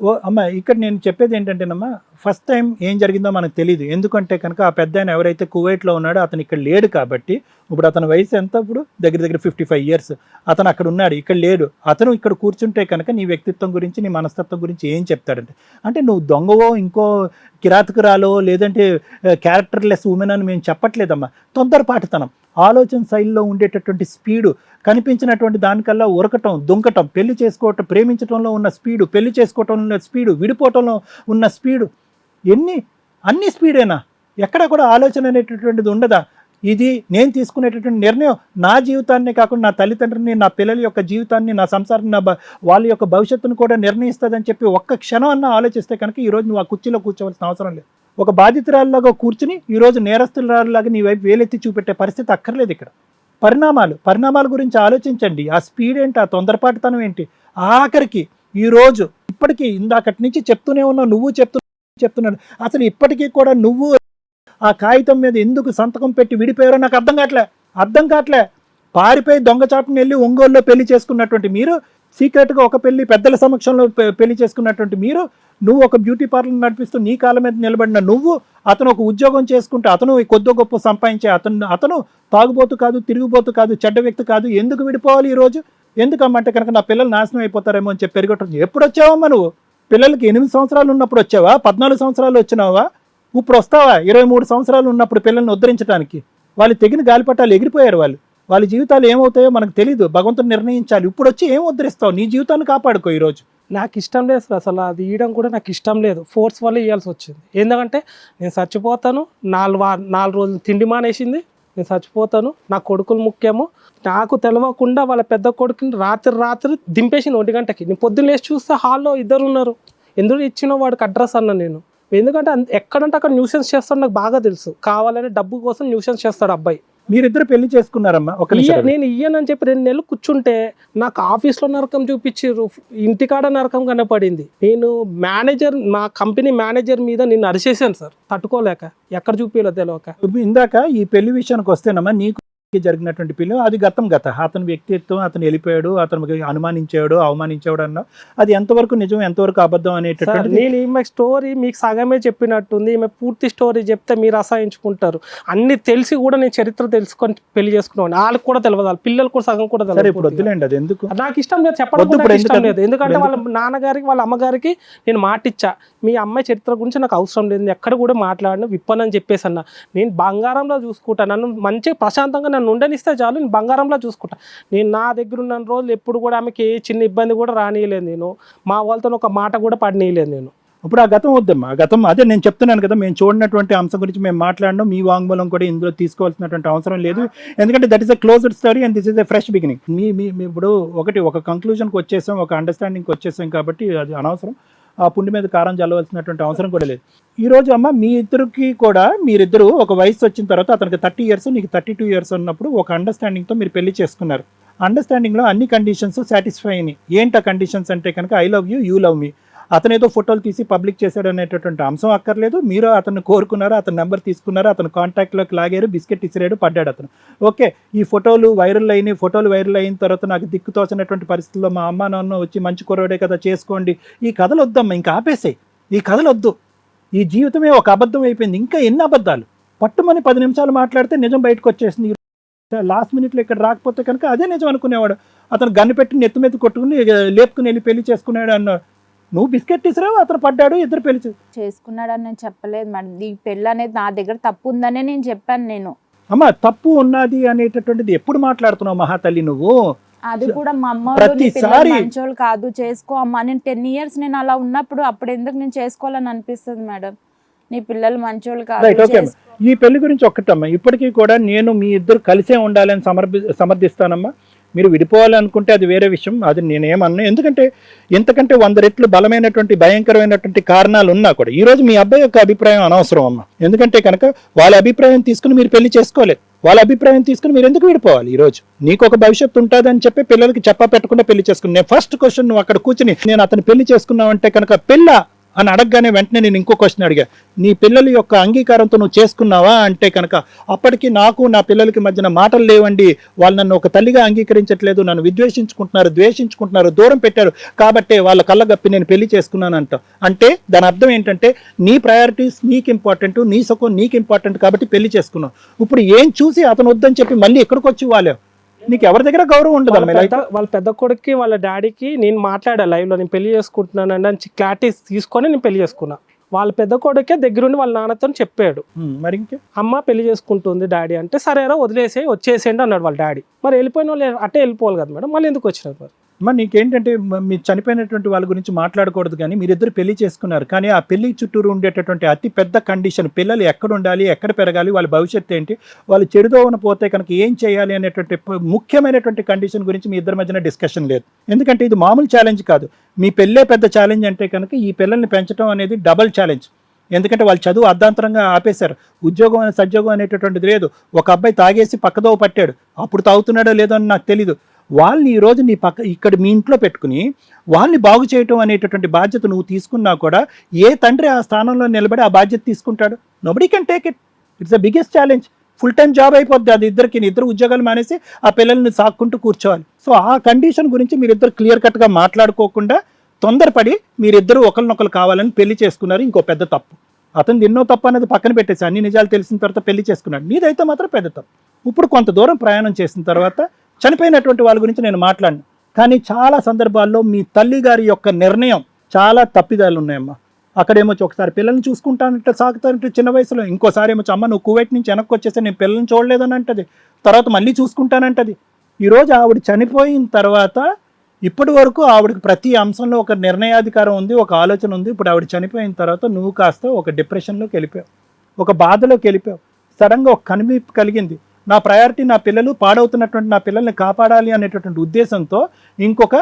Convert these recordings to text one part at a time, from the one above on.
ఓ అమ్మ ఇక్కడ నేను చెప్పేది ఏంటంటేనమ్మా ఫస్ట్ టైం ఏం జరిగిందో మనకు తెలియదు ఎందుకంటే కనుక ఆ పెద్ద ఆయన ఎవరైతే కువైట్లో ఉన్నాడో అతను ఇక్కడ లేడు కాబట్టి ఇప్పుడు అతని వయసు ఎంత? ఇప్పుడు దగ్గర దగ్గర ఫిఫ్టీ ఫైవ్ ఇయర్స్ అతను అక్కడ ఉన్నాడు ఇక్కడ లేడు. అతను ఇక్కడ కూర్చుంటే కనుక నీ వ్యక్తిత్వం గురించి నీ మనస్తత్వం గురించి ఏం చెప్తాడంటే అంటే నువ్వు దొంగవో ఇంకో కిరాతకురాలో లేదంటే క్యారెక్టర్లెస్ ఉమెన్ అని మేము చెప్పట్లేదమ్మా. తొందరపాటుతనం. ఆలోచన శైలిలో ఉండేటటువంటి స్పీడు కనిపించినటువంటి దానికల్లా ఉరకటం దుంకటం పెళ్ళి చేసుకోవటం ప్రేమించడంలో ఉన్న స్పీడు పెళ్ళి చేసుకోవటంలో ఉన్న స్పీడు విడిపోవటంలో ఉన్న స్పీడు ఎన్ని అన్ని స్పీడేనా? ఎక్కడ కూడా ఆలోచన అనేటటువంటిది ఉండదా? ఇది నేను తీసుకునేటటువంటి నిర్ణయం నా జీవితాన్ని కాకుండా నా తల్లిదండ్రుని నా పిల్లల యొక్క జీవితాన్ని నా సంసారాన్ని నా వాళ్ళ యొక్క భవిష్యత్తును కూడా నిర్ణయిస్తుందని చెప్పి ఒక్క క్షణం అన్న ఆలోచిస్తే కనుక ఈరోజు నువ్వు ఆ కుర్చీలో కూర్చోవలసిన అవసరం లేదు. ఒక బాధితురాలులాగా కూర్చుని ఈరోజు నేరస్తురాల్లాగా నీ వైపు వేలెత్తి చూపెట్టే పరిస్థితి అక్కర్లేదు ఇక్కడ. పరిణామాలు పరిణామాల గురించి ఆలోచించండి. ఆ స్పీడ్ ఏంటి? ఆ తొందరపాటుతనం ఏంటి? ఆఖరికి ఈరోజు ఇప్పటికీ ఇందాకటి నుంచి చెప్తూనే ఉన్నావు నువ్వు చెప్తూ చెప్తున్నాడు అసలు ఇప్పటికీ కూడా నువ్వు ఆ కాగితం మీద ఎందుకు సంతకం పెట్టి విడిపోయారో నాకు అర్థం కావట్లే. అర్థం కావట్లే. పారిపోయి దొంగచాటుని వెళ్ళి ఒంగోలులో పెళ్ళి చేసుకున్నటువంటి మీరు సీక్రెట్గా ఒక పెళ్ళి పెద్దల సమక్షంలో పె- పెళ్ళి చేసుకున్నటువంటి మీరు నువ్వు ఒక బ్యూటీ పార్లర్ నడిపిస్తూ నీ కాళ్ళ మీద నిలబడిన నువ్వు అతను ఒక ఉద్యోగం చేసుకుంటే అతను కొద్దో గొప్ప సంపాదించే అతను అతను తాగుబోతు కాదు తిరుగుబోతు కాదు చెడ్డ వ్యక్తి కాదు ఎందుకు విడిపోవాలి ఈరోజు? ఎందుకమ్మంటే కనుక నా పిల్లలు నాశనం అయిపోతారేమో అని చెప్పి పెరగటం ఎప్పుడు వచ్చావమ్మా నువ్వు? పిల్లలకి ఎనిమిది సంవత్సరాలు ఉన్నప్పుడు వచ్చావా? పద్నాలుగు సంవత్సరాలు వచ్చినావా? ఇప్పుడు వస్తావా? ఇరవై మూడు సంవత్సరాలు ఉన్నప్పుడు పిల్లల్ని ఉద్ధరించడానికి వాళ్ళు తెగిన గాలిపటాలు ఎగిరిపోయారు వాళ్ళు. వాళ్ళ జీవితాలు ఏమవుతాయో మనకు తెలియదు భగవంతుడు నిర్ణయించాలి. ఇప్పుడు వచ్చి ఏం ఉద్ధరిస్తావు? నీ జీవితాన్ని కాపాడుకో ఈరోజు. నాకు ఇష్టం లేదు సార్. అసలు అది ఇవ్వడం కూడా నాకు ఇష్టం లేదు. ఫోర్స్ వల్ల ఇవ్వాల్సి వచ్చింది. ఎందుకంటే నేను చచ్చిపోతాను. నాలుగు నాలుగు రోజులు తిండి మానేసింది. నేను చచ్చిపోతాను. నా కొడుకులు ముఖ్యము. నాకు తెలవకుండా వాళ్ళ పెద్ద కొడుకుని రాత్రి రాత్రి దింపేసింది ఒంటి గంటకి. నేను పొద్దున్న లేచి చూస్తే హాల్లో ఇద్దరు ఉన్నారు. ఎందుకు ఇచ్చిన వాడికి అడ్రస్ అన్న నేను. ఎందుకంటే ఎక్కడంటే అక్కడ న్యూసెన్స్ చేస్తాడు నాకు బాగా తెలుసు. కావాలని డబ్బు కోసం న్యూసెన్స్ చేస్తాడు అబ్బాయి. మీరిద్దరు పెళ్ళి చేసుకున్నారమ్మా. ఒక నేను ఇయ్యనని చెప్పి రెండు నెలలు కూర్చుంటే నాకు ఆఫీస్లో నరకం చూపించారు ఇంటికాడ నరకం కనపడింది. నేను మేనేజర్ మా కంపెనీ మేనేజర్ మీద నిన్ను అరిచేసాను సార్. తట్టుకోలేక. ఎక్కడ చూపించలో తెలియక ఇందాక ఈ పెళ్ళి విషయానికి వస్తేనమ్మా నీకు జరిగినటువంటి పెళ్ళి అది గతం గత. అతని వ్యక్తిత్వం అతను వెళ్ళిపోయాడు అతను అనుమానించాడు అవమానించాడు అన్న. అది ఎంతవరకు నిజం ఎంతవరకు అబద్ధం అనేటటువంటి నేను ఈమె స్టోరీ మీకు సగమే చెప్పినట్టుంది. ఈమె పూర్తి స్టోరీ చెప్తే మీరు అసహించుకుంటారు. అన్ని తెలిసి కూడా నేను చరిత్ర తెలుసుకొని పెళ్ళి చేసుకున్నాను వాళ్ళకి కూడా తెలియదు వాళ్ళ పిల్లలు కూడా సగం కూడా తెలియదు ఇప్పుడు వద్దులేండి అది ఎందుకు? నాకు ఇష్టం లేదు. చెప్పడం ఇష్టం? లేదు. ఎందుకంటే వాళ్ళ నాన్నగారికి వాళ్ళ అమ్మగారికి నేను మాటిచ్చా. మీ అమ్మాయి చరిత్ర గురించి నాకు అవసరం లేదు. ఎక్కడ కూడా మాట్లాడను. విప్పనని చెప్పేసి అన్న నేను బంగారంలో చూసుకుంటా. నన్ను మంచి ప్రశాంతంగా నన్ను ఉండనిస్తే చాలు నేను బంగారంలో చూసుకుంటా. నేను నా దగ్గర ఉన్న రోజులు ఎప్పుడు కూడా ఆమెకి ఏ చిన్న ఇబ్బంది కూడా రానియలేదు నేను. మా వాళ్ళతో ఒక మాట కూడా పడినీయలేదు నేను. ఇప్పుడు ఆ గతం వద్దమ్మా. ఆ గతం అదే నేను చెప్తున్నాను కదా మేము చూడనటువంటి అంశం గురించి మేము మాట్లాడడం మీ వాంగ్మూలం కూడా ఇందులో తీసుకోవాల్సినటువంటి అవసరం లేదు. ఎందుకంటే that is a closed story and this is a fresh beginning మీ మీ మీ ఇప్పుడు ఒకటి ఒక కంక్లూజన్కి వచ్చేసాం ఒక అండర్స్టాండింగ్కి వచ్చేసాం కాబట్టి అది అనవసరం. ఆ పుండి మీద కారం చల్లవలసినటువంటి అవసరం కూడా లేదు. ఈ రోజు అమ్మ మీ ఇద్దరికి కూడా మీరిద్దరు ఒక వయసు వచ్చిన తర్వాత అతనికి థర్టీ ఇయర్స్ నీకు థర్టీ టూ ఇయర్స్ ఉన్నప్పుడు ఒక అండర్స్టాండింగ్తో మీరు పెళ్ళి చేసుకున్నారు. అండర్స్టాండింగ్లో అన్ని కండిషన్స్ సాటిస్ఫై అయినాయి. ఏంటి ఆ కండిషన్స్ అంటే కనుక I love you you love me అతను ఏదో ఫోటోలు తీసి పబ్లిక్ చేశాడు అనేటటువంటి అంశం అక్కర్లేదు. మీరు అతను కోరుకున్నారు అతని నెంబర్ తీసుకున్నారు అతను కాంటాక్ట్లోకి లాగారు బిస్కెట్ ఇసిరాడు పడ్డాడు అతను. ఓకే ఈ ఫోటోలు వైరల్ అయినాయి. ఫోటోలు వైరల్ అయిన తర్వాత నాకు దిక్కు తోచినటువంటి పరిస్థితుల్లో మా అమ్మ నాన్న వచ్చి మంచి కురవడే కదా చేసుకోండి. ఈ కథలు వద్దమ్మా ఇంకా ఆపేసాయి. ఈ కథలు వద్దు. ఈ జీవితమే ఒక అబద్ధం అయిపోయింది. ఇంకా ఎన్ని అబద్ధాలు? పట్టుమని పది నిమిషాలు మాట్లాడితే నిజం బయటకు వచ్చేసింది. లాస్ట్ మినిట్లో ఇక్కడ రాకపోతే కనుక అదే నిజం అనుకునేవాడు. అతను గన్ను పెట్టి నెత్తి మీద కొట్టుకుని లేపుకుని వెళ్ళి పెళ్ళి చేసుకున్నాడు అన్నాడు. నువ్వు బిస్కెట్ తీసుకురావు అతను పడ్డాడు ఇద్దరు పెళ్ళి చేసుకున్నాడని నేను చెప్పలేదు మేడం. ఈ పెళ్ళి అనేది నా దగ్గర తప్పు ఉందనే నేను చెప్పాను నేను. అమ్మ తప్పు ఉన్నది అనేటటువంటిది ఎప్పుడు మాట్లాడుతున్నావు మహాతల్లి నువ్వు? అది కూడా మా అమ్మ మంచోళ్ళు కాదు చేసుకో అమ్మ. నేను టెన్ ఇయర్స్ నేను అలా ఉన్నప్పుడు అప్పుడు ఎందుకు నేను చేసుకోవాలని అనిపిస్తుంది మేడం? నీ పిల్లలు మంచోళ్ళు కాదు. ఈ పెళ్ళి గురించి ఒక్కటమ్మా. ఇప్పటికీ కూడా నేను మీ ఇద్దరు కలిసే ఉండాలని సమర్పి సమర్థిస్తానమ్మా. మీరు విడిపోవాలనుకుంటే అది వేరే విషయం అది నేనేమన్నా. ఎందుకంటే ఎంతకంటే వంద రెట్లు బలమైనటువంటి భయంకరమైనటువంటి కారణాలు ఉన్నా కూడా ఈ రోజు మీ అబ్బాయి యొక్క అభిప్రాయం అనవసరం అమ్మా. ఎందుకంటే కనుక వాళ్ళ అభిప్రాయం తీసుకుని మీరు పెళ్ళి చేసుకోలేదు. వాళ్ళ అభిప్రాయం తీసుకుని మీరు ఎందుకు విడిపోవాలి ఈరోజు నీకు ఒక భవిష్యత్తు ఉంటుందని చెప్పి పిల్లలకి చెప్పా పెట్టకుండా పెళ్ళి చేసుకుని నేను ఫస్ట్ క్వశ్చన్ నువ్వు అక్కడ కూర్చుని నేను అతను పెళ్ళి చేసుకున్నావు అంటే కనుక పెళ్ళ? అని అడగగానే వెంటనే నేను ఇంకో క్వశ్చన్ అడిగా. నీ పిల్లల యొక్క అంగీకారంతో నువ్వు చేసుకున్నావా? అంటే కనుక అప్పటికి నాకు నా పిల్లలకి మధ్యన మాటలు లేవండి. వాళ్ళు నన్ను ఒక తల్లిగా అంగీకరించట్లేదు. నన్ను విద్వేషించుకుంటున్నారు ద్వేషించుకుంటున్నారు దూరం పెట్టారు. కాబట్టే వాళ్ళ కళ్ళగప్పి నేను పెళ్ళి చేసుకున్నాను అంట అంటే దాని అర్థం ఏంటంటే నీ ప్రయారిటీస్ నీకు ఇంపార్టెంట్ నీ సుఖం నీకు ఇంపార్టెంట్ కాబట్టి పెళ్ళి చేసుకున్నావు. ఇప్పుడు ఏం చూసి అతను వద్దని చెప్పి మళ్ళీ ఎక్కడికి వచ్చి వాళ్ళే నీకు ఎవరి దగ్గర గౌరవం ఉండదు వాళ్ళ పెద్ద వాళ్ళ పెద్ద కొడుక్కి వాళ్ళ డాడీకి నేను మాట్లాడా లైవ్లో నేను పెళ్ళి చేసుకుంటున్నాను అని క్లారిటీ తీసుకొని నేను పెళ్ళి చేసుకున్నా. వాళ్ళ పెద్ద కొడుకే దగ్గరుండి వాళ్ళ నాన్నతో చెప్పాడు. మరి ఇంకే? అమ్మ పెళ్ళి చేసుకుంటుంది డాడీ అంటే సరేరా వదిలేసే వచ్చేసేయండి అన్నాడు వాళ్ళ డాడీ. మరి వెళ్ళిపోయిన వాళ్ళు అట్టే వెళ్ళిపోవాలి కదా మేడం మళ్ళీ ఎందుకు వచ్చినారు మరి? అమ్మ నీకేంటంటే మీరు మీ చనిపోయినటువంటి వాళ్ళ గురించి మాట్లాడకూడదు కానీ మీరిద్దరు పెళ్ళి చేసుకున్నారు. కానీ ఆ పెళ్ళి చుట్టూరు ఉండేటటువంటి అతి పెద్ద కండిషన్ పిల్లలు ఎక్కడ ఉండాలి ఎక్కడ పెరగాలి వాళ్ళ భవిష్యత్తు ఏంటి వాళ్ళు చెడుదోవన పోతే కనుక ఏం చేయాలి అనేటువంటి ముఖ్యమైనటువంటి కండిషన్ గురించి మీ ఇద్దరి మధ్యన డిస్కషన్ లేదు. ఎందుకంటే ఇది మామూలు ఛాలెంజ్ కాదు. మీ పెళ్ళే పెద్ద ఛాలెంజ్ అంటే కనుక ఈ పిల్లల్ని పెంచడం అనేది డబల్ ఛాలెంజ్. ఎందుకంటే వాళ్ళు చదువు అర్ధాంతరంగా ఆపేశారు. ఉద్యోగం సద్యోగం అనేటటువంటిది లేదు. ఒక అబ్బాయి తాగేసి పక్కదోవ పట్టాడు. అప్పుడు తాగుతున్నాడో లేదో అని నాకు తెలీదు. వాళ్ళని ఈరోజు నీ పక్క ఇక్కడ మీ ఇంట్లో పెట్టుకుని వాళ్ళని బాగు చేయటం అనేటటువంటి బాధ్యత నువ్వు తీసుకున్నా కూడా ఏ తండ్రి ఆ స్థానంలో నిలబడి ఆ బాధ్యత తీసుకుంటాడు? Nobody can take it it's the biggest challenge full time job అయిపోద్ది. అది ఇద్దరికి ఇద్దరు ఉద్యోగాలు మానేసి ఆ పిల్లల్ని సాక్కుంటూ కూర్చోవాలి. సో ఆ కండిషన్ గురించి మీరిద్దరు క్లియర్ కట్గా మాట్లాడుకోకుండా తొందరపడి మీరిద్దరూ ఒకరినొకరు కావాలని పెళ్ళి చేసుకున్నారు. ఇంకో పెద్ద తప్పు. అతను ఎన్నో తప్పు అనేది పక్కన పెట్టేసి అన్ని నిజాలు తెలిసిన తర్వాత పెళ్ళి చేసుకున్నాడు. నీదైతే మాత్రం పెద్ద తప్పు. ఇప్పుడు కొంత దూరం ప్రయాణం చేసిన తర్వాత చనిపోయినటువంటి వాళ్ళ గురించి నేను మాట్లాడను. కానీ చాలా సందర్భాల్లో మీ తల్లి గారి యొక్క నిర్ణయం చాలా తప్పిదాలు ఉన్నాయమ్మా. అక్కడేమో ఒకసారి పిల్లల్ని చూసుకుంటానంటే సాగుతానంటే చిన్న వయసులో ఇంకోసారి ఏమో అమ్మ నువ్వు కువైట్ నుంచి వెనక్కి వచ్చేస్తే నేను పిల్లల్ని చూడలేదని అంటది. తర్వాత మళ్ళీ చూసుకుంటానంటది. ఈరోజు ఆవిడ చనిపోయిన తర్వాత ఇప్పటి వరకు ఆవిడకి ప్రతి అంశంలో ఒక నిర్ణయాధికారం ఉంది ఒక ఆలోచన ఉంది. ఇప్పుడు ఆవిడ చనిపోయిన తర్వాత నువ్వు కాస్త ఒక డిప్రెషన్లోకి వెళ్ళిపోయావు. ఒక బాధలోకి వెళ్ళిపోయావు. సడన్గా ఒక కనిపింపు కలిగింది. నా ప్రయారిటీ నా పిల్లలు పాడవుతున్నటువంటి నా పిల్లల్ని కాపాడాలి అనేటటువంటి ఉద్దేశంతో ఇంకొక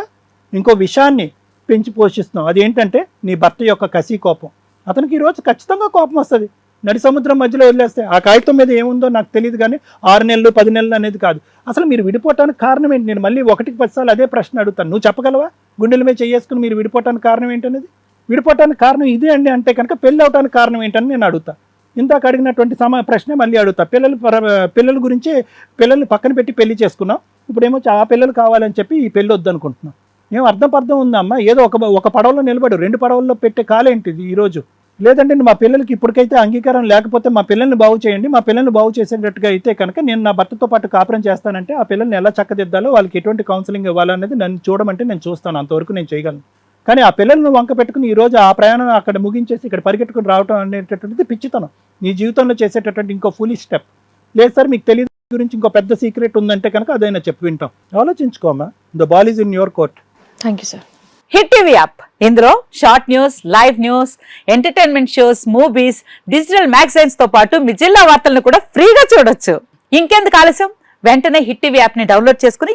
ఇంకో విషయాన్ని పెంచి పోషిస్తున్నావు అదేంటంటే నీ భర్త యొక్క కసి కోపం. అతనికి ఈరోజు ఖచ్చితంగా కోపం వస్తుంది. నడి సముద్రం మధ్యలో వదిలేస్తే ఆ కాగితం మీద ఏముందో నాకు తెలియదు కానీ ఆరు నెలలు పది నెలలు అనేది కాదు. అసలు మీరు విడిపోవటానికి కారణం ఏంటి? నేను మళ్ళీ ఒకటికి పది అదే ప్రశ్న అడుగుతాను. నువ్వు చెప్పగలవా? గుండెల మీద చేసుకుని మీరు విడిపోవటానికి కారణం ఏంటనేది? విడిపోవటానికి కారణం ఇదే అండి అంటే కనుక పెళ్ళి అవటానికి కారణం ఏంటని నేను అడుగుతా ఇందాక అడిగినటువంటి సమా ప్రశ్నే మళ్ళీ అడుగుతా. పిల్లలు పర- పిల్లల గురించి పిల్లల్ని పక్కన పెట్టి పెళ్ళి చేసుకున్నాం. ఇప్పుడేమో ఆ పిల్లలు కావాలని చెప్పి ఈ పెళ్ళి వద్దనుకుంటున్నాం. ఏం అర్థం పర్థం ఉందమ్మా ఏదో ఒక ఒక పడవలో నిలబడు. రెండు పడవల్లో పెట్టే కాలేంటిది ఈరోజు లేదంటే మా పిల్లలకి ఇప్పటికైతే అంగీకారం లేకపోతే మా పిల్లల్ని బాగు చేయండి. మా పిల్లల్ని బాగు చేసేటట్టుగా అయితే కనుక నేను నా భర్తతో పాటు కాపురం చేస్తానంటే ఆ పిల్లల్ని ఎలా చక్కదిద్దాలో వాళ్ళకి ఎటువంటి కౌన్సిలింగ్ ఇవ్వాలనేది నన్ను చూడమంటే నేను చూస్తాను. అంతవరకు నేను చేయగలను. కానీ ఆ పిల్లలను వంక పెట్టుకుని ఈ రోజు ఆ ప్రయాణం అక్కడ ముగించేసి ఇక్కడ పరిగెట్టుకుని రావడం అనేటటువంటిది పిచ్చితనం. నీ జీవితంలో చేసేటటువంటి ఇంకో ఫుల్ స్టెప్ లేదు సార్ మీకు తెలియదు గురించి ఇంకో పెద్ద సీక్రెట్ ఉందంటే కనుక అదైనా చెప్పి వింటాం. ఆలోచించుకోమా the ball is in your court. Thank you sir hit TV app ఇందులో short news live news entertainment shows movies digital మ్యాగజైన్స్తో పాటు మీ జిల్లా వార్తలను కూడా ఫ్రీగా చూడొచ్చు. ఇంకెందుకు ఆలస్యం? వెంటనే హిట్ టీవీ యాప్ని డౌన్లోడ్ చేసుకుని